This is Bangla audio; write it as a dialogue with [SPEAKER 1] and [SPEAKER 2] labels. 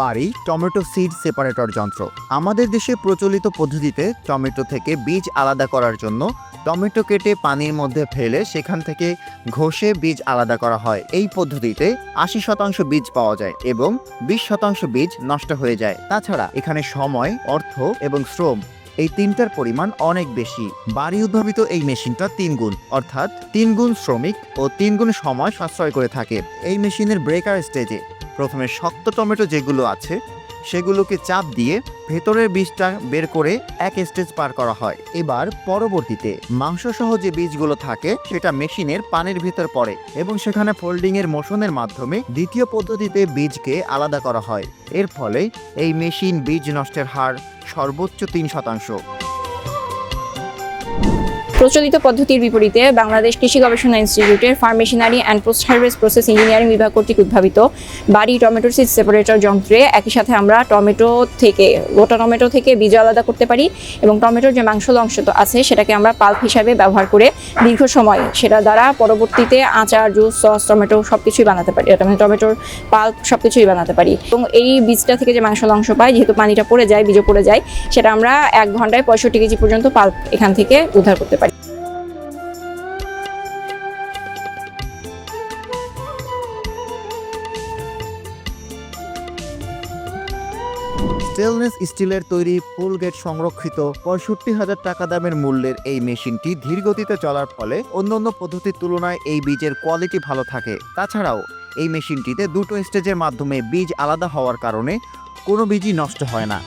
[SPEAKER 1] বাড়ি, টমেটো সিড সেপারেটর যন্ত্র। আমাদের দেশে প্রচলিত পদ্ধতিতে টমেটো থেকে বীজ আলাদা করার জন্য টমেটো কেটে পানির মধ্যে ফেলে সেখান থেকে ঘষে বীজ আলাদা করা হয়। এই পদ্ধতিতে আশি শতাংশ বীজ পাওয়া যায় এবং বিশ শতাংশ বীজ নষ্ট হয়ে যায়। তাছাড়া এখানে সময়, অর্থ এবং শ্রম এই তিনটার পরিমাণ অনেক বেশি। বাড়ি উদ্ভাবিত এই মেশিনটা তিন গুণ, অর্থাৎ তিন গুণ শ্রমিক ও তিন গুণ সময় সাশ্রয় করে থাকে। এই মেশিনের ব্রেকার স্টেজে প্রথমে শক্ত টমেটো যেগুলো আছে, সেগুলোকে চাপ দিয়ে ভেতরের বীজটা বের করে এক স্টেজ পার করা হয়। এবার পরবর্তীতে মাংস সহ যে বীজগুলো থাকে, সেটা মেশিনের পানির ভিতর পড়ে এবং সেখানে ফোল্ডিং এর মোশনের মাধ্যমে দ্বিতীয় পদ্ধতিতে বীজকে আলাদা করা হয়। এর ফলে এই মেশিন বীজ নষ্টের হার সর্বোচ্চ তিন শতাংশ।
[SPEAKER 2] প্রচলিত পদ্ধতির বিপরীতে বাংলাদেশ কৃষি গবেষণা ইনস্টিটিউটের farm machinery and post harvest process engineering বিভাগ কর্তৃক উদ্ভাবিত বাড়ি টমেটো সিড সেপারেটর যন্ত্রে একই সাথে আমরা টমেটো থেকে, গোটা টমেটো থেকে বীজ আলাদা করতে পারি এবং টমেটোর যে মাংস অংশ তো আছে সেটাকে আমরা পাল্প হিসাবে ব্যবহার করে দীর্ঘ সময় সেটা দ্বারা পরবর্তীতে আচার, জুস, সস, টমেটো সব কিছুই বানাতে পারি মানে টমেটোর পাল্প সব কিছুই বানাতে পারি। এবং এই বীজটা থেকে যে মাংস অংশ পাই, যেহেতু পানিটা পড়ে যায়, বীজও পড়ে যায়, সেটা আমরা এক ঘন্টায় পঁয়ষট্টি কেজি পর্যন্ত পাল্প এখান থেকে উদ্ধার করতে পারি।
[SPEAKER 1] স্টেনলেস স্টিলের তৈরি ফুল গেট সংরক্ষিত পঁয়ষট্টি হাজার টাকা দামের মূল্যের এই মেশিনটি ধীরগতিতে চলার ফলে অন্যান্য পদ্ধতির তুলনায় এই বীজের কোয়ালিটি ভালো থাকে। তাছাড়াও, এই মেশিনটিতে দুটো স্টেজের মাধ্যমে বীজ আলাদা হওয়ার কারণে কোনো বীজই নষ্ট হয় না।